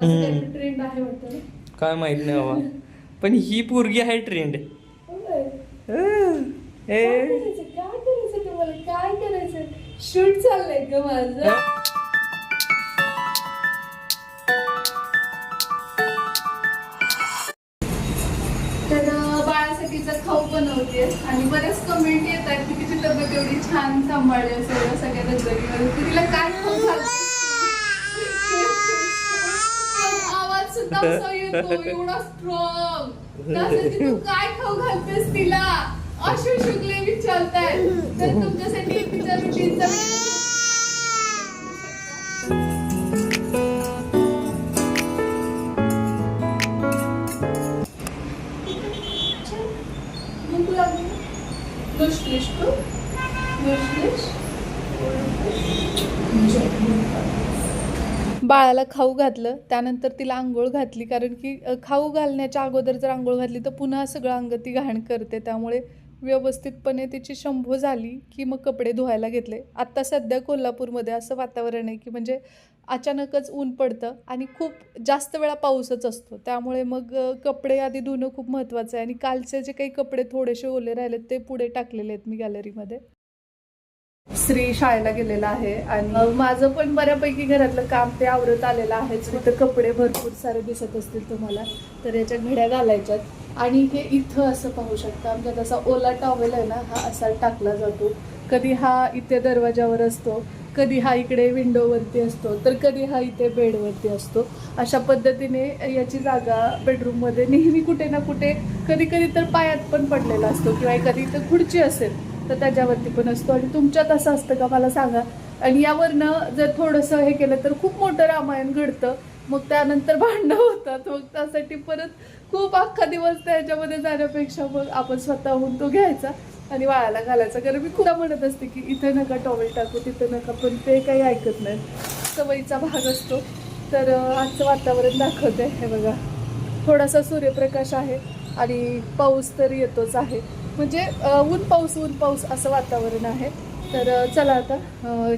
असं ट्रेंड आहे वाटतं ना. काय माहीत नाही बाबा. पण ही पोरगी आहे ट्रेंड होय. काय करायचं काय करायचं तुम्हाला? काय करायचं? शूट चाललंय ग माझं. तर अं, बाळासाठीचा खाऊ बनवते. आणि बरेच कमेंट येतात की तिची तब्येत एवढी छान सांभाळली असेल सगळ्या तिला काय खाऊ? पण येतो एवढा स्ट्रॉंग त्यासाठी तू काय खाऊ घालतेस तिला? अशू शुक्ले विचारताय तर तुमच्यासाठी बाळाला खाऊ घातलं त्यानंतर तिला आंघोळ घातली कारण की खाऊ घालण्याच्या अगोदर जर आंघोळ घातली तर पुन्हा सगळं अंग ती घाण करते. त्यामुळे व्यवस्थितपणे तिची शंभू झाली की मग कपडे धुवायला घेतले. आत्ता सध्या कोल्हापूरमध्ये असं वातावरण आहे की म्हणजे अचानकच ऊन पडतं आणि खूप जास्त वेळा पाऊसच असतो. त्यामुळे मग कपडे आधी धुणं खूप महत्त्वाचं आहे. आणि कालचे जे काही कपडे थोडेसे ओले राहिलेत ते पुढे टाकलेले आहेत मी गॅलरीमध्ये श्री शाळेला गेलेला आहे आणि माझं पण बऱ्यापैकी घरातलं काम ते आवरत आलेलं आहेच तिथं कपडे भरपूर सारे दिसत असतील तुम्हाला तर याच्या घड्या घालायच्यात. आणि हे इथं असं पाहू शकता आमच्यात असा ओला टॉवेल आहे ना हा असा टाकला जातो. कधी हा इथे दरवाजावर असतो कधी हा इकडे विंडोवरती असतो तर कधी हा इथे बेडवरती असतो. अशा पद्धतीने याची जागा बेडरूममध्ये नेहमी कुठे ना कुठे कधी कधी तर पायात पण पडलेला असतो किंवा एखादी इथं खुर्ची असेल तर त्याच्यावरती पण असतो. आणि तुमच्यात असं असतं का? मला सांगा. आणि यावरनं जर थोडंसं हे केलं तर खूप मोठं रामायण घडतं. मग त्यानंतर भांडणं होतात. मग त्यासाठी परत खूप अख्खा दिवस त्याच्यामध्ये जाण्यापेक्षा मग आपण स्वतःहून तो घ्यायचा आणि वाळायला घालायचा. कारण मी खूप म्हणत असते की इथं नका टॉवेल टाकू तिथं नका. पण ते काही ऐकत नाही. सवयीचा भाग असतो. तर आजचं वातावरण दाखवते हे बघा. थोडासा सूर्यप्रकाश आहे आणि पाऊस तर येतोच आहे. म्हणजे ऊन पाऊस ऊन पाऊस असं वातावरण आहे. तर चला आता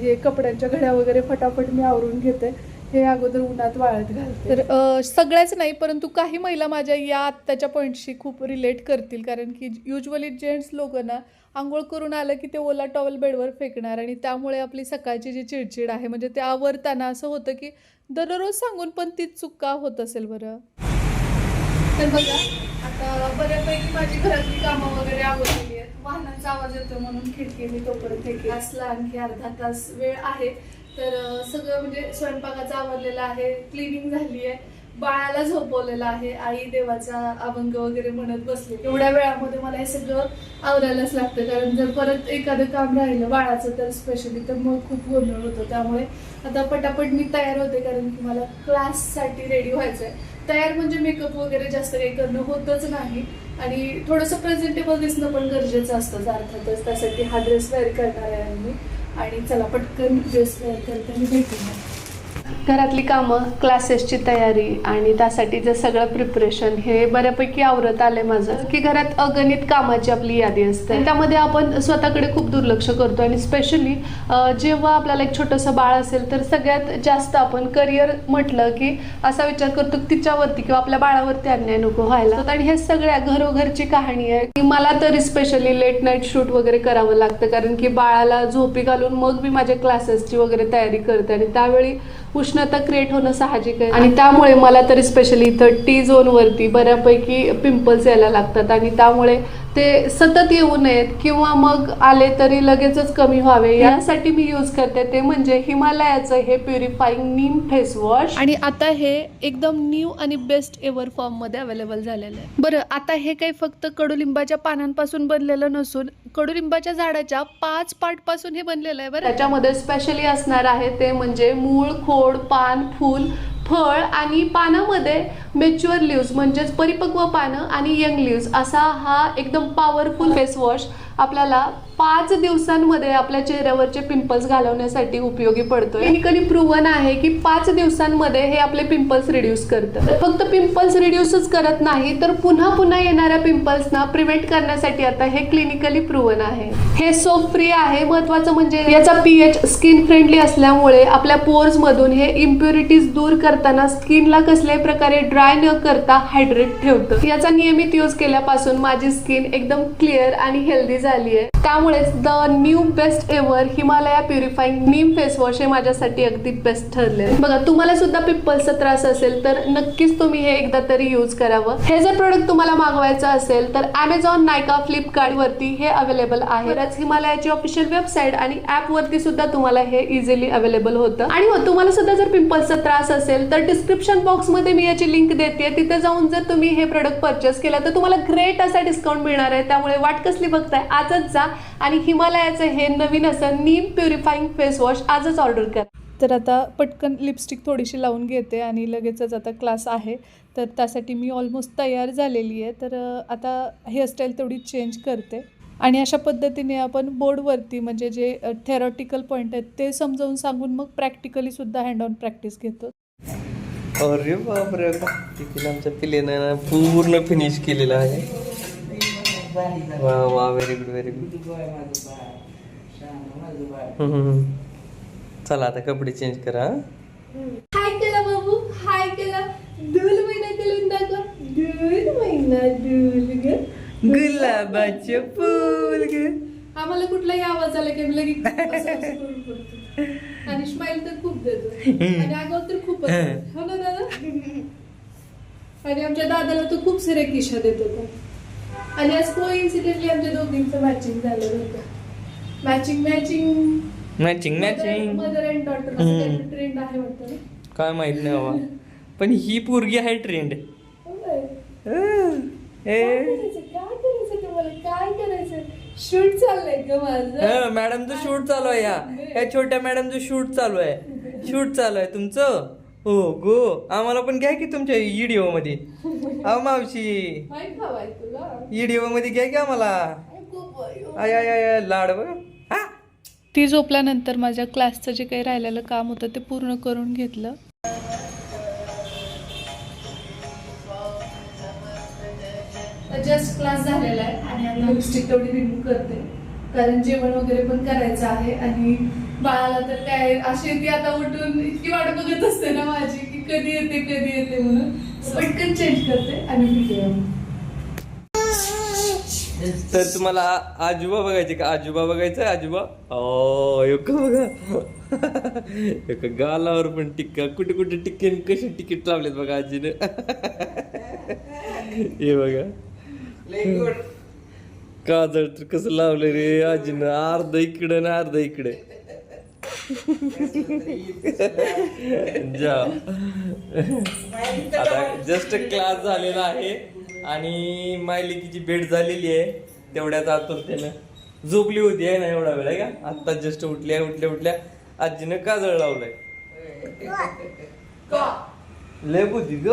हे कपड्यांच्या घड्या वगैरे फटाफट मी आवरून घेते. हे अगोदर उन्हात वाळत घालते. तर सगळ्याच नाही परंतु काही महिला माझ्या या आत्ताच्या पॉईंटशी खूप रिलेट करतील. कारण की युजली जेंट्स लोक ना आंघोळ करून आलं की ते ओला टॉवेल बेडवर फेकणार आणि त्यामुळे आपली सकाळची जी चिडचिड आहे म्हणजे ते आवरताना असं होतं की दररोज सांगून पण तीच चूक का होत असेल बरं. तर बघा आता बऱ्यापैकी माझी घरातली कामं वगैरे आवडलेली आहेत. वाहनांचा आवाज येतो म्हणून खिडकी मी तोपर्यंत हे असला आणखी अर्धा तास वेळ आहे. तर सगळं म्हणजे स्वयंपाकाचं आवरलेलं आहे. क्लिनिंग झाली आहे बाळाला झोपवलेलं आहे आई देवाचा अभंग वगैरे म्हणत बसले एवढ्या वेळामध्ये मला हे सगळं आवरायलाच लागतं. कारण जर परत एखादं काम राहिलं बाळाचं तर स्पेशली तर मग खूप गोंधळ होतो. त्यामुळे आता पटापट मी तयार होते कारण की मला क्लाससाठी रेडी व्हायचं आहे तयार म्हणजे मेकअप वगैरे जास्त काही करणं होतच नाही. आणि थोडंसं प्रेझेंटेबल दिसणं पण गरजेचं असतं. अर्थातच त्यासाठी हा ड्रेस वेअर करणार आहे मी आणि चला पटकन ड्रेस वेअर करते मी भेटूया. घरातली कामं क्लासेसची तयारी आणि त्यासाठी सगळं प्रिपरेशन हे बऱ्यापैकी आवरत आलंय माझं. की घरात अगणित कामाची आपली यादी असते. आणि त्यामध्ये आपण स्वतःकडे खूप दुर्लक्ष करतो आणि स्पेशली जेव्हा आपल्याला एक छोटंसं बाळ असेल तर सगळ्यात जास्त आपण करिअर म्हटलं की असा विचार करतो की तिच्यावरती किंवा आपल्या बाळावरती अन्याय नको व्हायला. आणि हे सगळ्या घरोघरची कहाणी आहे. की मला तरी स्पेशली लेट नाईट शूट वगैरे करावं लागतं. कारण की बाळाला झोपी घालून मग मी माझ्या क्लासेसची वगैरे तयारी करते. आणि त्यावेळी उष्ण उष्णता क्रिएट होणं साहजिक आहे. आणि त्यामुळे मला तरी स्पेशली इथं टी झोनवरती बऱ्यापैकी पिंपल्स यायला लागतात. आणि त्यामुळे ते सतत येऊ नयेत किंवा मग आले तरी लगेचच कमी व्हावे. यासाठी मी यूज करते ते म्हणजे हिमालयाचं हे प्युरिफाईंग नीम फेस वॉश आणि आता हे एकदम न्यू आणि बेस्ट एव्हर फॉर्ममध्ये अवेलेबल झालेलं आहे. बरं आता हे काही फक्त कडुलिंबाच्या पानांपासून बनलेलं नसून कडुलिंबाच्या झाडाच्या पाच पार्टपासून हे बनलेलं आहे बरं. त्याच्यामध्ये स्पेशली असणार आहे ते म्हणजे मूळ खोड पान फूल फळ आणि पानामध्ये मेच्युअर लिव्ज म्हणजेच परिपक्व पानं आणि यंग लिव्ज असा हा एकदम पॉवरफुल फेस वॉश आपल्याला पाच दिवसांमध्ये आपल्या चेहऱ्यावरचे पिंपल्स घालवण्यासाठी उपयोगी पडतोय. क्लिनिकली प्रूवन आहे की पाच दिवसांमध्ये हे आपले पिंपल्स रिड्यूस करतं फक्त पिंपल्स रिड्यूसच करत नाही तर पुन्हा पुन्हा येणाऱ्या पिंपल्सना प्रिव्हेंट करण्यासाठी आता हे क्लिनिकली प्रूवन आहे. हे सोप फ्री आहे. महत्वाचं म्हणजे याचा पीएच स्किन फ्रेंडली असल्यामुळे आपल्या पोर्स मधून हे इम्प्युरिटीज दूर करताना स्किनला कसल्याही प्रकारे ड्राय न करता हायड्रेट ठेवतं. याचा नियमित यूज केल्यापासून माझी स्किन एकदम क्लिअर आणि हेल्दी झाली आहे त्यामुळे त्यामुळेच the new best ever Himalaya purifying neem face wash हे माझ्यासाठी अगदी बेस्ट ठरले. बघा तुम्हाला सुद्धा पिंपल्सचा त्रास असेल तर नक्कीच तुम्ही हे एकदा तरी यूज करावं. हे जर प्रोडक्ट तुम्हाला मागवायचं असेल तर अमेझॉन नायका फ्लिपकार्ट वरती हे अवेलेबल आहे. बरंच हिमालयाची ऑफिशियल वेबसाईट आणि ऍप वरती सुद्धा तुम्हाला हे इझिली अवेलेबल होतं. आणि हो तुम्हाला सुद्धा जर पिंपल्सचा त्रास असेल तर डिस्क्रिप्शन बॉक्समध्ये मी याची लिंक देते. तिथे जाऊन जर तुम्ही हे प्रोडक्ट परचेस केलं तर तुम्हाला ग्रेट असा डिस्काउंट मिळणार आहे. त्यामुळे वाट कसली बघताय आजच जा. आणि हिमालयाचं हे नवीन असं नीम प्युरिफाईंग फेस वॉश आजच ऑर्डर करा. तर आता पटकन लिपस्टिक थोडीशी लावून घेते आणि लगेचच आता क्लास आहे. तर त्यासाठी मी ऑलमोस्ट तयार झालेली आहे. तर आता हेअरस्टाईल तेवढी चेंज करते. आणि अशा पद्धतीने आपण बोर्डवरती म्हणजे जे थेरॉटिकल पॉईंट आहेत ते समजावून सांगून मग प्रॅक्टिकली सुद्धा हँड ऑन प्रॅक्टिस घेतो. अरे बापरे आमच्या पिलेनं पूर्ण फिनिश केलेलं आहे. वा वा व्हेरी गुड व्हेरी गुड चला आता कपडे चेंज करा हा? हाय केला बाबू हाय केला. दूल महिना केलं दाखवा. दूल महिना दूल ग. गुलाबाचे फूल ग. आम्हाला कुठलाही आवाज आला की आम्ही लगेच असं असं करून पडतो. आणि स्माइल तर खूप देतो. आणि आगाव तर खूप हो. ना दादा? आणि आमच्या दादाला तो खूप सारे किशा देत होता आणि आज को इन्सिडेंटली आमच्या दोघींचं मॅचिंग झालं होतं. Matching matching matching matching mother and daughter hmm. Trend आहे वाटतं ना? काय माहीत नाही बाबा. पण ही पोरगी आहे ट्रेंड हो काय? काय करायचं? काय करायचं तुम्हाला? काय करायचं? शूट चाललंय माझं. मॅडमचं शूट चालू आहे या. या छोट्या मॅडमचं शूट चालू आहे. शूट चालू आहे. तुमचं? हो गो. आम्हाला पण घ्या की तुमच्या व्हिडिओमध्ये अहो मावशी. काय खावाय तुला. व्हिडिओमध्ये घ्या की आम्हाला. खूप आय आय आय आय, लाड बघ. हा? ती झोपल्यानंतर माझ्या क्लासचं जे काही राहिलेलं काम होतं ते पूर्ण करून घेतलं. जस्ट क्लास झालेला आहे आणि आता लिपस्टिक तेवढी रिमूव्ह करते. कारण जेवण वगैरे पण करायचं आहे आणि बाळाला तर काय अशी ती आता उठून इतकी वाट बघत असते ना माझी की कधी येते कधी येते म्हणून. पटकन चेंज करते आणि आम्ही. तर तुम्हाला आजोबा बघायचे का? आजोबा बघायचं आजोबा? ओ का बघा. एका गालावर पण टिक्का कुठे कुठे टिक्के कशी तिकीट लावलेत बघा आजीनं? हे बघा. काजळ तर कसं लावलं रे आजीनं? अर्ध इकडं ना अर्ध इकडे. जा. आता जस्ट क्लास झालेला आहे आणि मायलिकीची भेट झालेली आहे. तेवढ्याच आतुरतेनं. झोपली होती आहे ना एवढा वेळ आहे का? आत्ता जस्ट उठल्या उठल्या उठल्या आजीनं काजळ लावलाय. लय बुद्धी ग?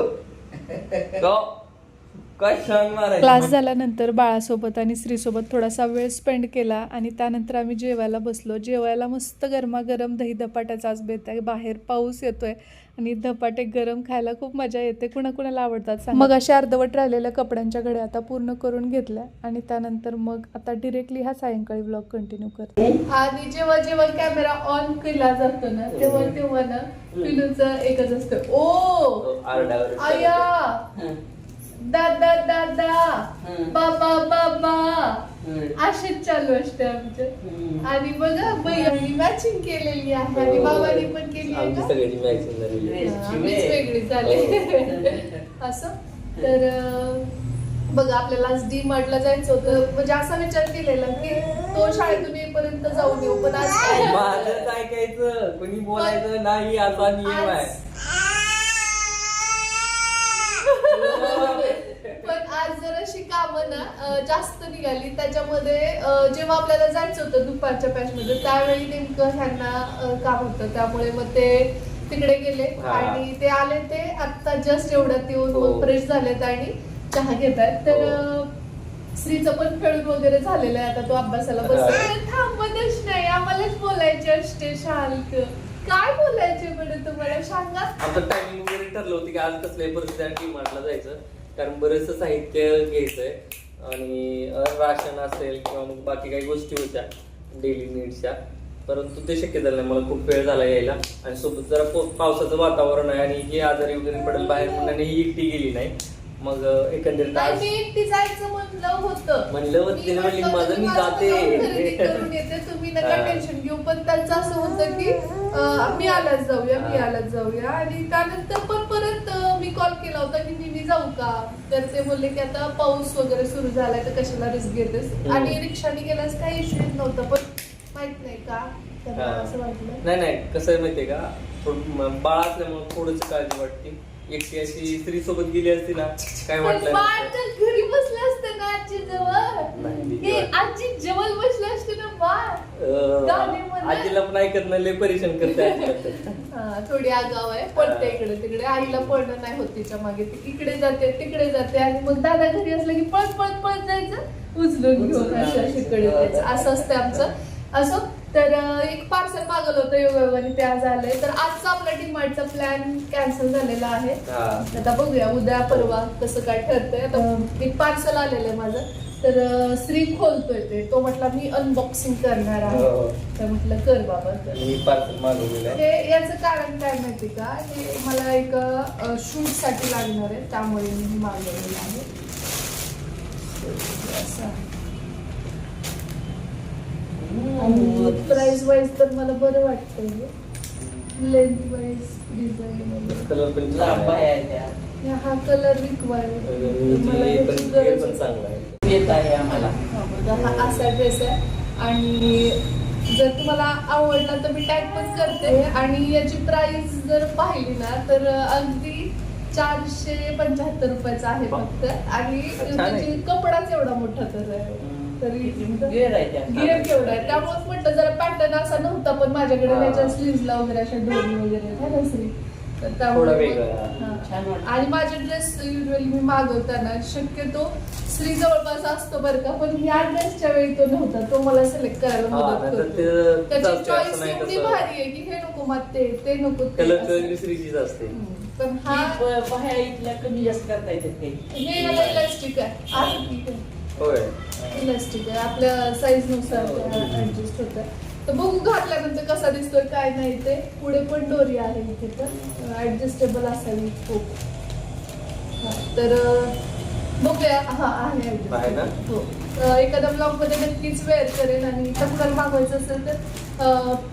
काय सांग मारायचं क्लास झाल्यानंतर बाळासोबत आणि स्त्रीसोबत थोडासा वेळ स्पेंड केला आणि त्यानंतर आम्ही जेवायला बसलो. जेवायला मस्त गरमागरम दही धपाट्याचा आज बेत आहे. बाहेर पाऊस येतोय आणि धपाटे गरम खायला खूप मजा येते. कुणाकुणाला आवडतात सांगा. मग अशा अर्धवट राहिलेल्या कपड्यांच्या घड्या आता पूर्ण करून घेतल्या आणि त्यानंतर मग आता डिरेक्टली हा सायंकाळी ब्लॉग कंटिन्यू करते. आणि जेव्हा जेव्हा कॅमेरा ऑन केला जातो ना तेव्हा तेव्हा ना पिलूचं एकच असतं. ओ! आया! दादा दादा बाबा बाबा असेच चालू असते आमचं. आणि बघा बहिणी मॅचिंग केलेली आहे. आणि बाबांनी पण केली आहे का. आम्हीच वेगळी झाले. असं? तर अं, बघा आपल्याला आज डी मार्टला जायचं होतं. म्हणजे असा विचार केलेला की तो शाळेतून येईपर्यंत जाऊन येऊ. पण आज काय ऐकायचं कोणी बोलायचं नाही असा नियम आहे. पण जराशी कामं ना? जास्त निघाली. त्याच्यामध्ये जेव्हा आपल्याला जायचं होतं दुपारच्या पॅच मध्ये त्यावेळी नेमकं ह्यांना काम होतं. त्यामुळे मग ते तिकडे गेले. आणि ते आले ते आता जस्ट एवढ्यात येऊन हो. मग फ्रेश झालेत आणि चहा घेत आहेत. तर हो. अं, श्रीचं पण खेळून वगैरे झालेलं आहे. आता तो अभ्यासाला बस थांबतच नाही. आम्हालाच बोलायचे असते शांत काय बोलायचे बरं तुम्हाला? सांगा आमचं टायमिंग वगैरे ठरलं होतं की आज कसल्याही परिस्थिती टी मार्टला जायचं. कारण बरेचसं साहित्य घ्यायचंय आणि अं, राशन असेल किंवा मग बाकी काही गोष्टी होत्या डेली नीड्सच्या परंतु ते शक्य झालं नाही. मला खूप वेळ झाला यायला. आणि सोबत जरा पावसाचं वातावरण आहे आणि ही आजारी वगैरे पडेल बाहेर म्हणून ही एकटी गेली नाही. मग एकंदरीत नाही आज मी एकटी जायचं म्हणलं होतं. म्हणलं होतं, तिने म्हणली, माझं मी जाते. तुम्ही नका. टेन्शन घेऊ. पण त्यांचं असं होतं की मी आलाच जाऊया मी आलाच जाऊया. आणि त्यानंतर पण परत मी कॉल केला होता की मी मी जाऊ का? तर ते बोलले की आता पाऊस वगैरे सुरू झालाय तर कशाला रिस्क घेतेस? हम्म. आणि रिक्षाने गेल्यास काही इश्यू नव्हतं पण माहीत नाही का? हा. असं वाटलं. नाही नाही. कसं आहे माहितीये का? थोडं बाळ असल्यामुळे थोडीशी काळजी वाटते. एकटी अशी स्त्री सोबत गेली असती ना काय वाटलं बाळ नसतं. तर घरी बसलं असतं ना आजी जवळ. नाही, हे. आजी जवळ बसलं असतं ना बाळ गाणे अं, म्हणा. आजीला पण ऐकत नाही लय परेशान करते हा, थोडी आगाव आहे. पडते इकडे तिकडे. आईला पडणं नाही होत तिच्यामागे. ती इकडे जाते तिकडे जाते. आणि मग दादा घरी असलं की पळत पळत पळत जायचं. उचलून घेऊन अशा अशीकडे जायचं. असं असतं आमचं. असं तर एक पार्सल मागवलं होतं योगायोगाने ते आज आलंय. तर आजचा आपला डिमार्टचा प्लॅन कॅन्सल झालेला आहे. हा. आता बघूया उद्या परवा कसं काय ठरतंय. आता एक पार्सल आलेलं आहे माझं. तर श्री खोलतोय ते. तो म्हटला मी अनबॉक्सिंग करणार आहे. हो. तर म्हटलं कर बाबा मी पार्सल मागवलेलं आहे. हे याचं कारण काय माहिती का? हे मला एक शूटसाठी लागणार आहे. त्यामुळे मी हे मागवलेलं आहे. असं आहे. आणि प्राइस वाईज तर मला बरं वाटतंय. लेंथ वाईज डिझाईन कलर पण छान लांब आहे. आहे त्या. हे कलर रिक्वायर्ड. चांगलं आहे. येत आहे आम्हाला. हा असा ड्रेस आहे. आणि जर तुम्हाला आवडला तर मी टॅग पण करते. आणि याची प्राइस जर पाहिली ना तर अगदी चारशे पंच्याहत्तर रुपयाचा आहे फक्त. आणि. त्याची कपडाच एवढा मोठा तर आहे. तरी आहे गिअर केवढा आहे. त्यामुळे म्हटलं जरा पॅटर्न असा नव्हता पण माझ्याकडे. त्याच्या स्लीव्हला वगैरे अशा डोरी वगैरे तर थोडा त्यामुळे. आणि माझे ड्रेस युजली मी मागवताना शक्यतो स्त्री जवळपास असतो बरं का पण या ड्रेसच्या वेळी तो नव्हता. तो मला सिलेक्ट करायला मदत करतो. त्याची चॉईस एवढी. भारी आहे की हे नको मग ते ते नको श्रीचीच असते. पण हा ती ब- बाह्या इथल्या कमी जास्त करता काही हे याला इलास्टिक आहे. होय. इलास्टिक आहे. आपल्या साईजनुसार ऍडजस्ट होत. तर बघू घातल्यानंतर कसा दिसतोय काय नाही ते. पुढे पण डोरी आहे इथे तर ऍडजस्टेबल असावी खूप हा, तर बघूया. हा आहे ना? हो. एखाद्या ब्लॉगमध्ये नक्कीच वेअर करेन आणि कुणाला मागवायचं असेल तर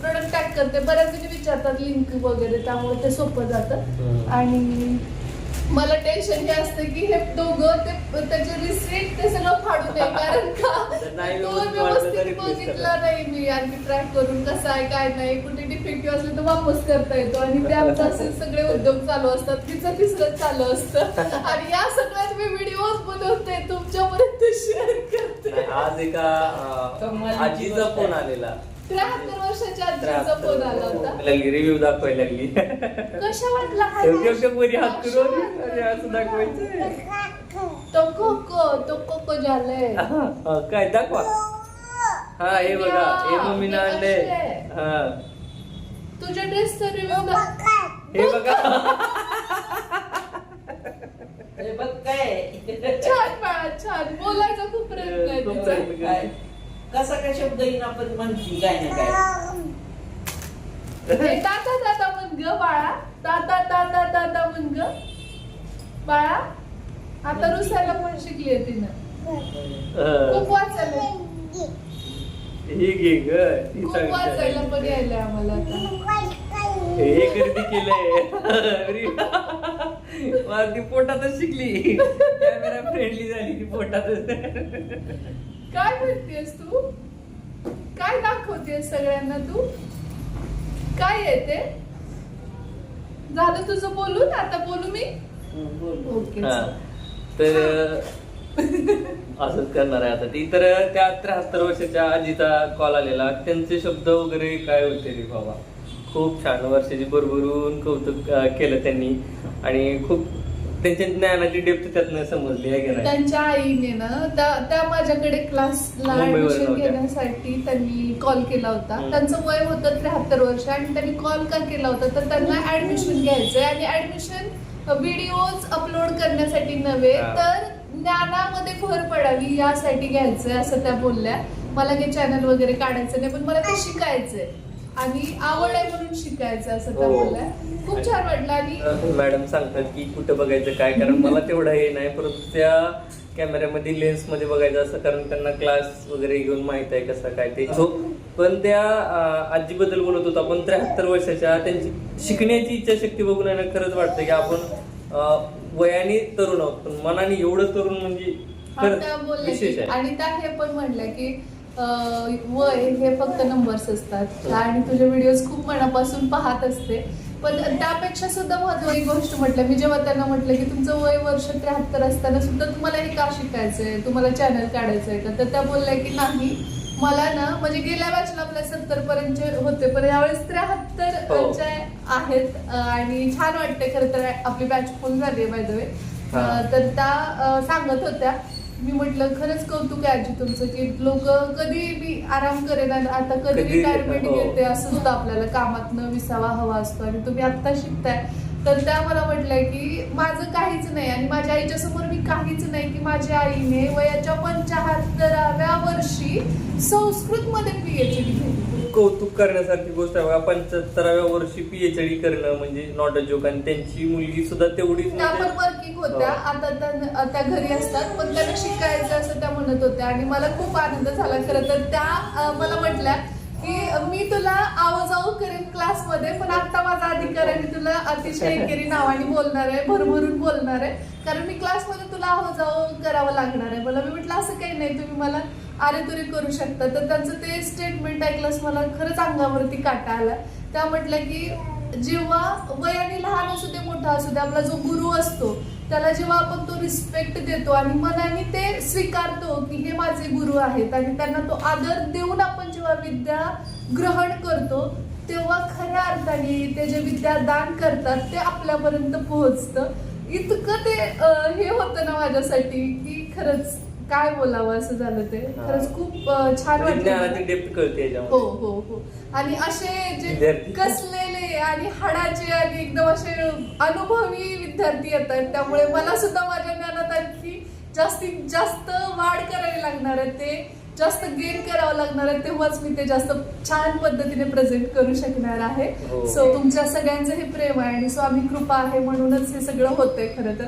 प्रोडक्ट टॅग करते. बऱ्याच जणी विचारतात लिंक वगैरे त्यामुळे ते सोपं जातं. आणि मला टेन्शन हे असतं की हे दोघं ते त्याचे रिसिट ते सगळं फाडू नये कारण का तो व्यवस्थित बघितला करा. नाही मी आणखी ट्रॅक करून कसं आहे काय नाही. कुठे डिफेक्टिव्ह असलं तर वापस करता येतो. आणि ते आमचं असे सगळे उद्योग चालू असतात तिचं तिसरं चालू असतं. आणि या सगळ्यात मी व्हिडिओज बनवते तुमच्यापर्यंत शेअर करते. आज एका आजीचा फोन. आलेला. त्र्याहत्तर वर्षाच्या आजीचा फोन आला होता. लागली रिव्ह्यू दाखवायला लागली. कशा वाटला हा हात करून? अरे असं दाखवायचं तो कोको तो कोको झालंय. हा, हा, काय दाखवा. हा हे बघा हे मम्मीनं आणले हा तुझ्या ड्रेसचा रिव्ह्यू हे बघा. बघ. काय. छान बाळा छान. बोलायचा खूप प्रयत्न आहे. प्रयत्न काय? कसा काय शब्द येईन आपण म्हणती काय ना काय. ताता ताता म्हण ग बाळा. ताता ताता ताता म्हण ग. बाळा आता रुसायला पण शिकली तिनं. खूप वाचायला. हे घे ग ती खूप. वाचायला पण यायलंय आम्हाला आता. हे खरेदी केलंय. मला ती पोटातच शिकली. कॅमेरा फ्रेंडली झाली ती पोटातच. काय म्हणतेस तू? काय दाखवतेस सगळ्यांना तू? काय आहे ते झालं तुझं बोलून? आता बोलू मी? ओके. हा. तर असंच करणार आहे आता ती. तर त्या त्र्याहत्तर वर्षाच्या आजीचा कॉल आलेला. त्यांचे शब्द वगैरे काय होते रे बाबा? खूप छान वर्षाची भरभरून कौतुक अं, केलं त्यांनी. आणि खूप त्यांच्या ज्ञानाची डेप्थ त्यातनं समजली आहे की नाही त्यांच्या आईने ना त्या त्या माझ्याकडे क्लासला मुंबईवरून ऍडमिशन होत्या. घेण्यासाठी त्यांनी कॉल केला होता हम्म. त्यांचं वय होतं त्र्याहत्तर वर्ष आणि त्यांनी कॉल का केला होता तर त्यांना ऍडमिशन घ्यायचंय आणि ऍडमिशन व्हिडिओज अपलोड करण्यासाठी नव्हे हा. तर ज्ञानामध्ये भर पडावी यासाठी घ्यायचंय असं त्या बोलल्या मला काही चॅनल वगैरे काढायचं नाही पण मला ते शिकायचंय आणि आवड आहे म्हणून शिकायचं असं त्या हो. बोलल्या. खूप छान वाटलं आणि मॅडम सांगतात की कुठं बघायचं काय कारण मला तेवढं हे नाही परंतु त्या कॅमेऱ्यामध्ये लेन्समध्ये बघायचं असं कारण त्यांना क्लास वगैरे घेऊन माहीत आहे कसं काय ते. सो पण त्या अं, आजीबद्दल बोलत होतो आपण त्र्याहत्तर वर्षाच्या त्यांची शिकण्याची इच्छाशक्ती बघून आहे ना खरंच वाटतं की आपण अं, वयाने तरुण आहोत. पण मनाने एवढं तरुण म्हणजे त्या बोलल्या विशेष की आहे. आणि त्या हे पण म्हणल्या की वय हे फक्त नंबर्स असतात. आणि तुझे व्हिडिओज खूप मनापासून पाहत असते. पण त्यापेक्षा सुद्धा महत्वाची गोष्ट म्हटलं मी जेव्हा त्यांना म्हटलं की तुमचं वय वर्ष त्र्याहत्तर असताना सुद्धा तुम्हाला हे का शिकायचंय? तुम्हाला चॅनल काढायचंय का? तर त्या बोलल्या की नाही मला ना म्हणजे गेल्या बॅचला आपल्या सत्तर पर्यंतचे होते पण यावेळेस त्र्याहत्तर हो. आहेत आणि छान वाटते खरं तर आपली बॅच फुल झाली आहे बाय द वे. तर त्या सांगत होत्या. मी म्हटलं खरंच कौतुक आहे आजी तुमचं की लोक कधी बी आराम करेन आणि आता कधी कधी- रिटायरमेंट हो. घेते असं सुद्धा आपल्याला कामातनं विसावा हवा असतो आणि तुम्ही आत्ता शिकताय तर त्या मला म्हटलंय की माझं काहीच नाही आणि माझ्या आईच्या समोर मी काहीच नाही की माझ्या आईने वयाच्या पंचाहत्तराव्या वर्षी संस्कृत मध्ये पीएचडी केली कौतुक करण्यासारखी गोष्ट आहे बघा. पंच्याहत्तराव्या वर्षी पीएचडी करणं म्हणजे नॉट अ जोक आणि त्यांची मुलगी सुद्धा तेवढीच त्या पण म्हणजे वर्किंग होत्या. हो. आता त्या त्या घरी असतात पण त्यांना शिकायचं असं त्या म्हणत होत्या. आणि मला खूप आनंद झाला खरं तर. त्या अं, मला म्हटल्या की मी तुला क्लासमध्ये पण आता माझा अधिकार आहे. मी तुला अतिशय एकेरी नावाने बोलणार आहे भरभरून बोलणार आहे. कारण मी क्लासमध्ये तुला आवाजाऊ करावं लागणार आहे. मला मी म्हटलं असं काही नाही. तुम्ही मला आरे तुरे करू शकता. तर त्यांचं ते स्टेटमेंट ऐकलंच मला खरंच अंगावरती काटा आला. त्या म्हटलं की जेव्हा वयाने लहान असू दे मोठा असू दे आपला जो गुरु असतो त्याला जेव्हा आपण तो रिस्पेक्ट देतो आणि मनाने ते स्वीकारतो की हे माझे गुरु आहेत आणि त्यांना तो आदर देऊन आपण जेव्हा विद्या ग्रहण करतो तेव्हा खऱ्या अर्थाने ते जे विद्या दान करतात ते आपल्यापर्यंत पोहोचतं. इतकं ते हे होतं ना माझ्यासाठी की खरंच काय बोलावं असं झालं ते. खरंच खूप छान वाटलं. हो हो हो. आणि असे जे. कसलेले आणि हाडाचे आणि एकदम असे अनुभवी विद्यार्थी येतात त्यामुळे मला सुद्धा माझ्या ज्ञानात आणखी जास्तीत जास्त वाढ करावी लागणार आहे ते. जास्त गेन करावं लागणार आहे तेव्हाच मी ते जास्त छान पद्धतीने प्रेझेंट करू शकणार आहे हो. सो तुमच्या सगळ्यांचं हे प्रेम आहे आणि स्वामी कृपा आहे म्हणूनच हे सगळं होतंय खरं तर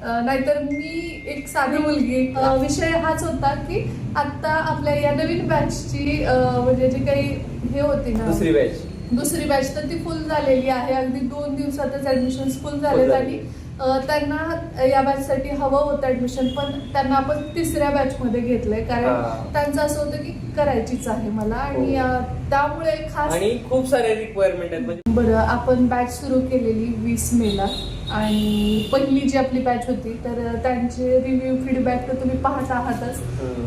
अं, नाहीतर मी एक साधी मुलगी अं, विषय हाच होता की आता आपल्या या नवीन बॅचची म्हणजे जी काही हे होती ना दुसरी बॅच दुसरी बॅच तर ती फुल झालेली आहे अगदी दोन दिवसातच ऍडमिशन फुल झालेत झाली. आणि त्यांना या बॅच साठी हवं होतं ऍडमिशन पण त्यांना आपण तिसऱ्या बॅच मध्ये घेतलंय कारण. त्यांचं असं होतं की करायचीच आहे मला आणि हो. त्यामुळे खास आणि खूप साऱ्या रिक्वायरमेंट आहेत बरं आपण बॅच सुरू केलेली वीस मेला आणि पहिली जी आपली बॅच होती तर त्यांचे रिव्ह्यू फीडबॅक तर तुम्ही पाहत आहातच.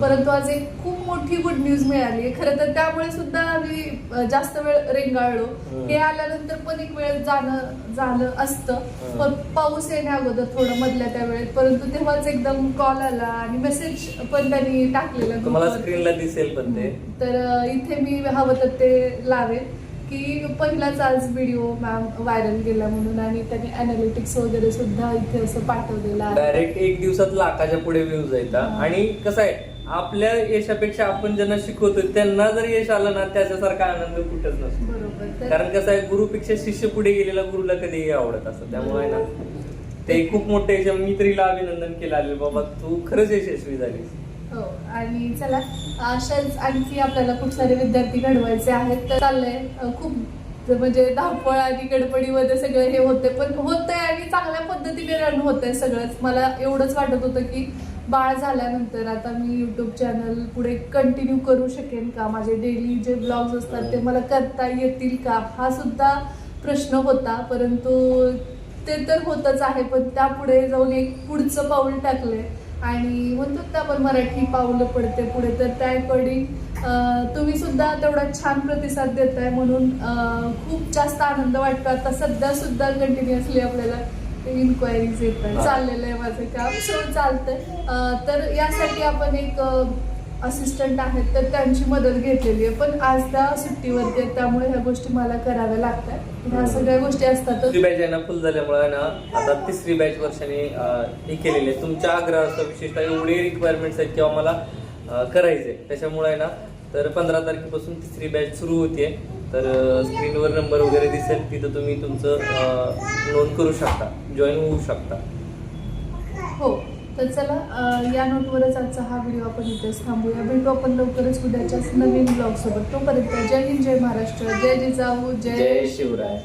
परंतु आज एक खूप मोठी गुड न्यूज मिळाली आहे खरं तर त्यामुळे सुद्धा आम्ही जास्त वेळ रेंगाळलो. हे आल्यानंतर पण एक वेळ जाणं झालं असतं. पण पाऊस येण्या अगोदर थोडं मधल्या त्या वेळेत परंतु तेव्हाच एकदम कॉल आला आणि मेसेज पण त्यांनी टाकलेला. स्क्रीनला दिसेल पण ते तर इथे मी हवं तर ते लावेल की पहिलाच आज व्हिडिओ मॅम व्हायरल गेला म्हणून आणि त्यांनी अनालिटिक्स वगैरे सुद्धा इथे असं पाठवलेलं आहे. डायरेक्ट एक दिवसात लाखाच्या पुढे व्ह्यूज येतात. आणि कसं आहे आपल्या यशापेक्षा आपण ज्यांना शिकवतो त्यांना जर यश आलं ना त्याच्यासारखा आनंद कुठंच नसतो. बरोबर. तर कारण कसं आहे गुरुपेक्षा शिष्य पुढे गेलेला गुरुला कधीही आवडत असतं. त्यामुळे ना ते खूप मोठे यश मी तर हिला अभिनंदन केलं आले बाबा तू खरंच यशस्वी झाली हो आणि चला अशाच आणखी आपल्याला खूप सारे विद्यार्थी घडवायचे आहेत. तर चाललंय. खूप म्हणजे धावपळ आणि गडबडीमध्ये सगळं हे होते पण होतंय आणि चांगल्या पद्धतीने रन होतंय सगळंच. मला एवढंच वाटत होतं की बाळ झाल्यानंतर आता मी युट्यूब चॅनल पुढे कंटिन्यू करू शकेन का? माझे डेली जे ब्लॉग्स असतात ते मला करता येतील का? हा सुद्धा प्रश्न होता परंतु ते तर होतच आहे पण त्यापुढे जाऊन एक पुढचं पाऊल टाकलंय. आणि म्हणतो आपण मराठी पावलं पडते पुढे तर त्या अकॉर्डिंग तुम्ही सुद्धा तेवढा छान प्रतिसाद देताय म्हणून खूप जास्त आनंद वाटतो. आता सध्या सुद्धा कंटिन्युअसली आपल्याला इन्क्वायरीज येत. चाललेलं आहे माझं काम सो चालतंय. तर यासाठी आपण एक असिस्टंट आहेत तर त्यांची मदत घेतलेली आहे. पण आज त्या सुट्टीवरती आहेत त्यामुळे ह्या गोष्टी मला कराव्या लागतात. ह्या सगळ्या गोष्टी असतातच दुसरी बॅच आहे ना फुल झाल्यामुळे ना आता तिसरी बॅच वर्षाने हे केलेली आहे. तुमच्या आग्रहाचं विशेषतः एवढे रिक्वायरमेंट्स आहेत किंवा मला करायचे त्याच्यामुळे आहे ना तर पंधरा तारखेपासून तिसरी बॅच सुरू होते तर स्क्रीनवर नंबर वगैरे दिसेल तिथं तुम्ही तुमचं नोंद करू शकता जॉईन होऊ शकता. हो. तर चला या नोटवरच आजचा हा व्हिडिओ आपण इथेच थांबूया. भेटू आपण लवकरच उद्याच्याच नवीन ब्लॉग सोबत. तोपर्यंत जय हिंद जय महाराष्ट्र. जय जिजाऊ जय शिवराय.